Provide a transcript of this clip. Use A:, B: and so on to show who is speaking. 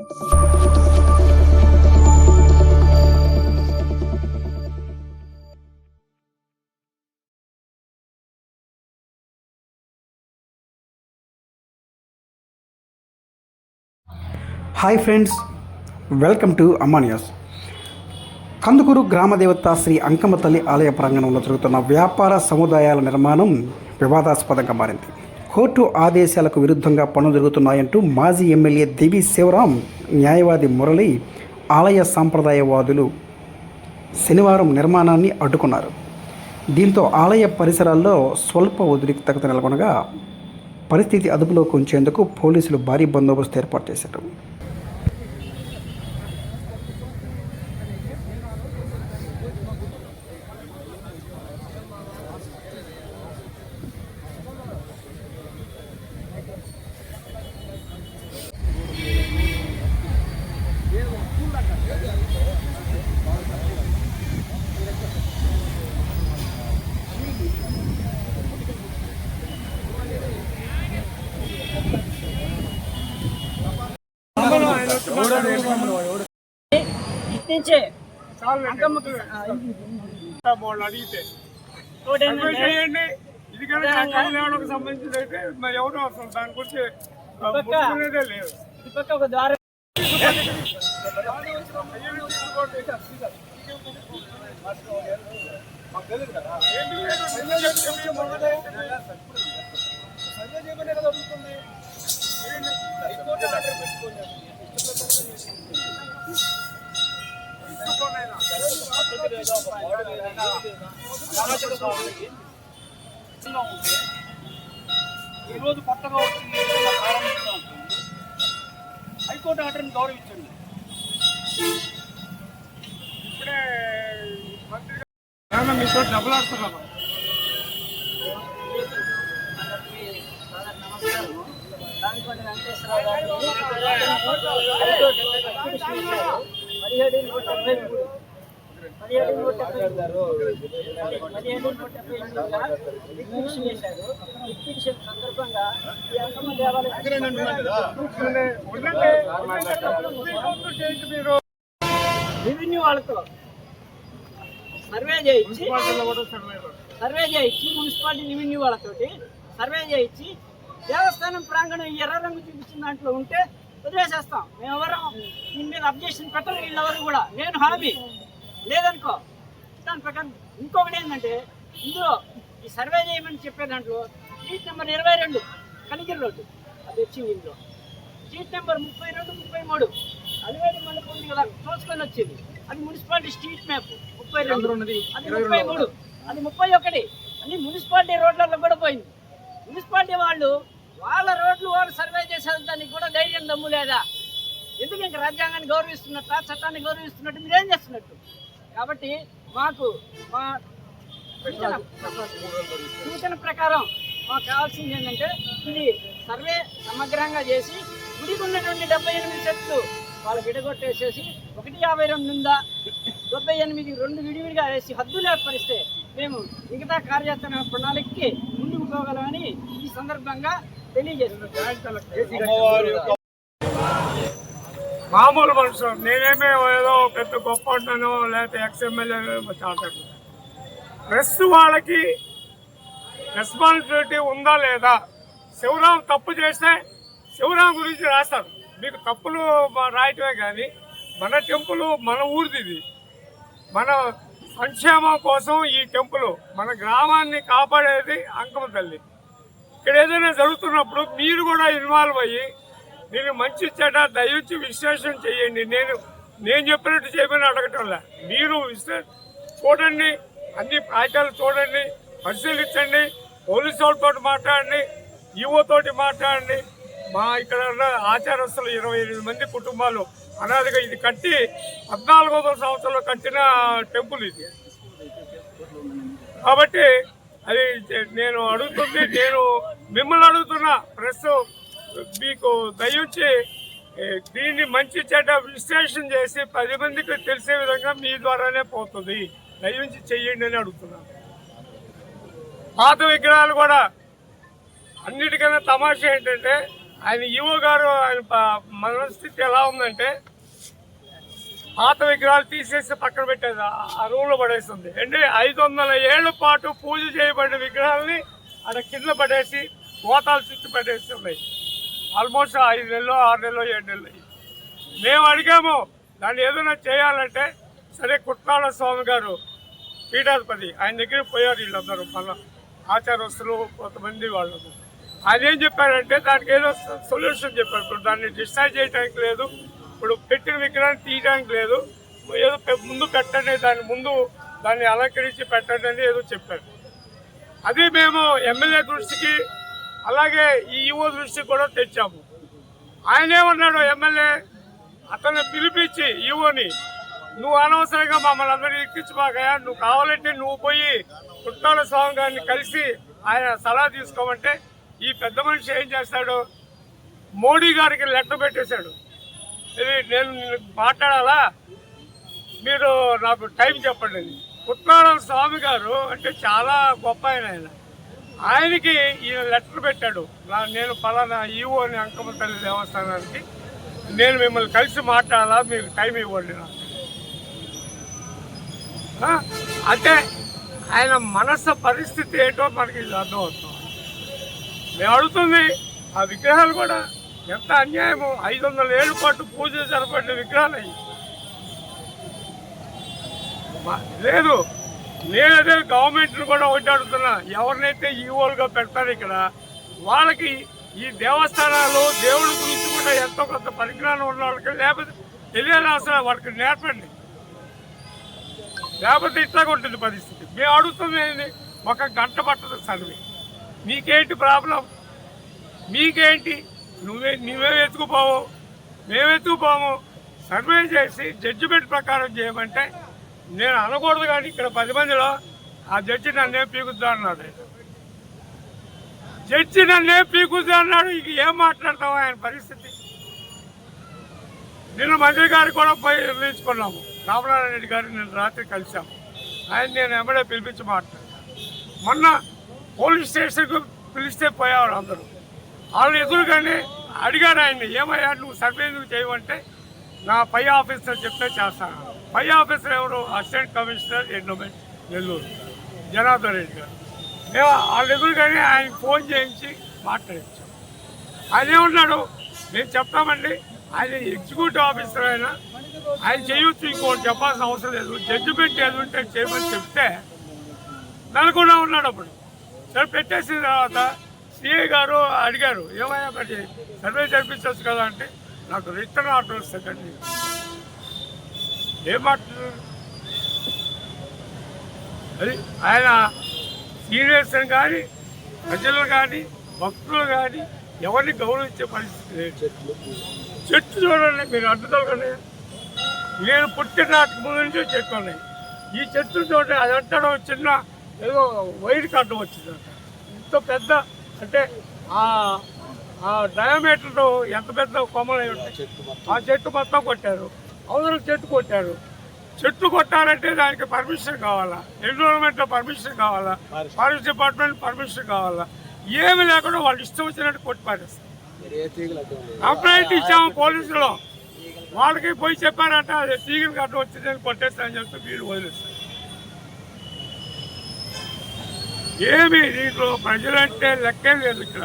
A: Hi friends welcome to అమ్మానియాస్ కందుకూరు గ్రామదేవత శ్రీ అంకమ్మ తల్లి ఆలయ ప్రాంగణంలో జరుగుతున్న వ్యాపార సముదాయాల నిర్మాణం వివాదాస్పదంగా మారింది. కోర్టు ఆదేశాలకు విరుద్ధంగా పనులు జరుగుతున్నాయంటూ మాజీ ఎమ్మెల్యే దేవి శివరాం న్యాయవాది మురళి ఆలయ సాంప్రదాయవాదులు శనివారం నిర్మాణాన్ని అడ్డుకున్నారు. దీంతో ఆలయ పరిసరాల్లో స్వల్ప ఉద్రిక్తత నెలకొనగా పరిస్థితి అదుపులోకి ఉంచేందుకు పోలీసులు భారీ బందోబస్తు ఏర్పాటు చేశారు.
B: అంకమ్మకి
C: వాళ్ళు అడిగితే చేయండి ఇది సంబంధించింది అయితే మరి ఎవరు అసలు దాని గురించి ఆ,
B: పక్క.
C: ముట్టుకునేదే లేదు
B: ఒక ద్వారం
D: ఉంటే ఈరోజు కొత్తగా వచ్చింది ఏదైనా ప్రారంభించాం హైకోర్టు ఆర్డర్ని గౌరవించండి.
C: ఇప్పుడే గారు మీతో డబ్బులు ఆడుతున్నాను
B: వెంకటేశ్వరరావు గారిని పదిహేడు నూట డెబ్బై మూడు. సందర్భంగా ఈ దేవాలయం రెవెన్యూ వాళ్ళతో సర్వే చేయించి
C: సర్వే
B: చేయించి మున్సిపాలిటీ రెవెన్యూ వాళ్ళతోటి సర్వే చేయించి దేవస్థానం ప్రాంగణం ఎర్ర రంగు చూపించిన దాంట్లో ఉంటే వదిలేసేస్తాం. మేము ఎవరం దీని మీద అబ్జెక్షన్ పెట్టరు వీళ్ళెవరు కూడా. నేను హామీ. లేదనుకో. దాని ప్రకారం ఇంకొకటి ఏంటంటే ఇందులో ఈ సర్వే చేయమని చెప్పే దాంట్లో సీట్ నెంబర్ ఇరవై రెండు కనిగిరి రోడ్డు అది వచ్చింది ఇందులో. సీట్ నెంబర్ ముప్పై రెండు ముప్పై మూడు అలివేలి మండపం ఉంది కదా చూసుకొని వచ్చింది. అది మున్సిపాలిటీ స్ట్రీట్ మ్యాప్ ముప్పై రెండు. అది ముప్పై మూడు అది ముప్పై ఒకటి. అన్ని మున్సిపాలిటీ రోడ్లలో కూడా పోయింది. మున్సిపాలిటీ వాళ్ళు వాళ్ళ రోడ్లు వాళ్ళు సర్వే చేసేదానికి కూడా ధైర్యం దమ్ము లేదా? ఎందుకు ఇంకా రాజ్యాంగాన్ని గౌరవిస్తున్నట్ట చట్టాన్ని గౌరవిస్తున్నట్టు మీరేం చేస్తున్నట్టు? కాబట్టి మాకు మా సూచన సూచన ప్రకారం మాకు కావాల్సింది ఏంటంటే ఇది సర్వే సమగ్రంగా చేసి గుడికున్నటువంటి డెబ్బై ఎనిమిది చెట్లు వాళ్ళు విడగొట్టేసేసి ఒకటి యాభై రెండు ఉందా డెబ్బై ఎనిమిది రెండు విడివిడిగా వేసి హద్దులు ఏర్పరిస్తే మేము మిగతా కార్యాచరణ ప్రణాళికకి ముందుకు పోగలమని ఈ సందర్భంగా తెలియజేస్తున్నాం.
C: మామూలు మనుషులు నేనేమే ఏదో పెద్ద గొప్ప ఉంటానో లేకపోతే ఎక్స్ఎమ్మెల్యే చాటాను. ప్రెస్ వాళ్ళకి రెస్పాన్సిబిలిటీ ఉందా లేదా? శివరాం తప్పు చేస్తే శివరాం గురించి రాస్తారు. మీకు తప్పులు రాయటమే కానీ మన టెంపుల్ మన ఊరిది ఇది మన సంక్షేమం కోసం ఈ టెంపుల్ మన గ్రామాన్ని కాపాడేది అంకమ్మ తల్లి. ఇక్కడ ఏదైనా జరుగుతున్నప్పుడు మీరు కూడా ఇన్వాల్వ్ అయ్యి నేను మంచి చెడ దయించి విశ్లేషణ చేయండి. నేను నేను చెప్పినట్టు చేయమని అడగటంలా. మీరు విశ్లే చూడండి అన్ని ప్రాంతాలు చూడండి పరిశీలించండి పోలీసు వాళ్ళతో మాట్లాడండి ఈవోతోటి మాట్లాడండి. మా ఇక్కడ ఉన్న ఆచారస్తులు ఇరవై ఎనిమిది మంది కుటుంబాలు అనాదిగా ఇది కట్టి పద్నాలుగు వందల సంవత్సరంలో కట్టిన టెంపుల్ ఇది. కాబట్టి అది నేను అడుగుతుంది నేను మిమ్మల్ని అడుగుతున్నా ప్రెస్ మీకు దయించి దీన్ని మంచి చెడ్డ విశ్లేషణ చేసి పది మందికి తెలిసే విధంగా మీ ద్వారానే పోతుంది. దయించి చెయ్యండి అని అడుగుతున్నాను. పాత విగ్రహాలు కూడా అన్నిటికన్నా తమాషా ఏంటంటే ఆయన ఈవో గారు ఆయన మనస్థితి ఎలా ఉందంటే పాత విగ్రహాలు తీసేసి పక్కన పెట్టేది ఆ- ఆ రూమ్లో పడేస్తుంది అంటే ఐదు వందల ఏళ్ళ పాటు పూజ చేయబడిన విగ్రహాలని అక్కడ కింద పడేసి గోతాలు చుట్టూ పడేసి ఉన్నాయి. ఆల్మోస్ట్ ఐదు నెలలు ఆరు నెలలు ఏడు నెలలు. మేము అడిగాము దాన్ని ఏదైనా చేయాలంటే సరే కుట్టాల స్వామి గారు పీఠాధిపతి ఆయన దగ్గర పోయారు వీళ్ళందరూ మన ఆచారస్తులు కొంతమంది వాళ్ళు. ఆయన ఏం చెప్పారంటే దానికి ఏదో సొల్యూషన్ చెప్పారు. ఇప్పుడు దాన్ని డిశ్చార్జ్ చేయడానికి లేదు ఇప్పుడు పెట్టిన విగ్రహాన్ని తీయడానికి లేదు ఏదో ముందు పెట్టండి దాని ముందు దాన్ని అలంకరించి పెట్టండి అని ఏదో చెప్పారు. అది మేము ఎమ్మెల్యే దృష్టికి అలాగే ఈ ఈఓ దృష్టి కూడా తెచ్చాము. ఆయన ఏమన్నాడు ఎమ్మెల్యే అతను పిలిపించి ఈవోని నువ్వు అనవసరంగా మమ్మల్ని అందరినీ ఎక్కించుకోకయా నువ్వు కావాలంటే నువ్వు పోయి పుట్టాల స్వామి గారిని కలిసి ఆయన సలహా తీసుకోమంటే ఈ పెద్ద మనిషి ఏం చేస్తాడు? మోడీ గారికి లెటర్ పెట్టేశాడు. ఇది నేను మాట్లాడాలా? మీరు నాకు టైం చెప్పండి. అని. స్వామి గారు అంటే చాలా గొప్ప ఆయన ఆయన. ఆయనకి ఈయన లెటర్ పెట్టాడు. నా- నేను పలానా ఈఓని అంకమ్మ తల్లి దేవస్థానానికి నేను మిమ్మల్ని కలిసి మాట్లాడాలా? మీకు టైం ఇవ్వండి నాకు. అంటే ఆయన మనస్సు పరిస్థితి ఏంటో మనకి ఇది అర్థమవుతుంది. మేము అడుగుతుంది ఆ విగ్రహాలు కూడా ఎంత అన్యాయము. ఐదు వందల ఏళ్ళు పాటు పూజ జరపడిన విగ్రహాలు అయ్యి. లేదు. నేనైతే గవర్నమెంట్ని కూడా ఒకటి అడుగుతున్నా. ఎవరినైతే ఈవోలుగా పెడతారు ఇక్కడ వాళ్ళకి ఈ దేవస్థానాలు దేవుడి గురించి కూడా ఎంతో కొంత పరిజ్ఞానం ఉన్న వాళ్ళకి లేకపోతే తెలియని వాళ్ళకి నేర్పండి. లేకపోతే ఇట్లా ఉంటుంది పరిస్థితి. మేము అడుగుతుంది ఒక గంట పట్టదు సర్వే నీకేంటి ప్రాబ్లం? మీకేంటి? నువ్వే నువ్వే ఎత్తుకుపోవు మేమెత్తుకుపోము సర్వే చేసి జడ్జిమెంట్ ప్రకారం చేయమంటే నేను అనకూడదు కానీ ఇక్కడ పది మందిలో ఆ జడ్జి నన్నే పీకుద్దా అన్నాడు. జడ్జి నన్నే పీకుద్దా అన్నాడు. ఇక ఏం మాట్లాడతావు ఆయన పరిస్థితి? నిన్న మంత్రి గారికి కూడా పోయి నిర్ణయించుకున్నాము రామనారాయణ రెడ్డి గారిని నేను రాత్రి కలిశాము ఆయన నేను ఎమ్మడే పిలిపించి మాట్లాడాను. మొన్న పోలీస్ స్టేషన్కు పిలిస్తే పోయేవాడు అందరూ. వాళ్ళు ఎదురుగానే అడిగారు ఆయన్ని ఏమయ్యా నువ్వు సర్వే ఎందుకు చేయమంటే నా పై ఆఫీసర్ చెప్తే చేస్తాను పై ఆఫీసర్ ఎవరు? Assistant commissioner endowment Nellore. Janardhan Reddy garu. మేము వాళ్ళ ఎదురుగానే ఆయన ఫోన్ చేయించి మాట్లాడించాం. ఆయన ఏమన్నాడు? మేము చెప్తామండి. ఆయన ఎగ్జిక్యూటివ్ ఆఫీసర్ అయినా ఆయన చేయొచ్చు ఇంకోటి చెప్పాల్సిన అవసరం లేదు. జడ్జిమెంట్ ఎదుంటే ఉంటే చేయమని చెప్తే నల్గొండ ఉన్నాడు అప్పుడు. సరే పెట్టేసిన తర్వాత సిఐ గారు అడిగారు ఏమయ్యా మరి? సర్వే జరిపించవచ్చు కదా అంటే నాకు రిటర్న్ ఆర్డర్ సెకండ్ ఏం మాట్లాడారు అది ఆయన సీనియర్స్ కానీ ప్రజలు కానీ భక్తులు కానీ ఎవరిని గౌరవించే పరిస్థితి లేదు. చెట్టు చూడండి మీరు అడ్డుదలకండి నేను పుట్టిన నాటికి ముందు నుంచే చెట్లు ఉన్నాయి. ఈ చెట్టు చూడండి అది అంటడం చిన్న ఏదో వైర్ కట్టం వచ్చింది ఇంత పెద్ద అంటే ఆ డయామీటర్ ఎంత పెద్ద కొమ్మలు ఆ చెట్టు మొత్తం కొట్టారు. అవతల చెట్టు కొట్టారు. చెట్లు కొట్టాలంటే దానికి పర్మిషన్ కావాలా? ఎన్విరాన్మెంట్ పర్మిషన్ కావాలా? ఫారెస్ట్ డిపార్ట్మెంట్ పర్మిషన్ కావాలా? ఏమి లేకుండా వాళ్ళు ఇష్టం వచ్చినట్టు కొట్టి పారేస్తారు. కంప్లైంట్ ఇచ్చాము పోలీసులు. వాళ్ళకి పోయి చెప్పారంట అది తీగలు కట్ట వచ్చిందని కొట్టేస్తానని చెప్తే వీళ్ళు వదిలేస్తారు. ఏమి దీంట్లో ప్రజలంటే లెక్కే లేదు ఇక్కడ.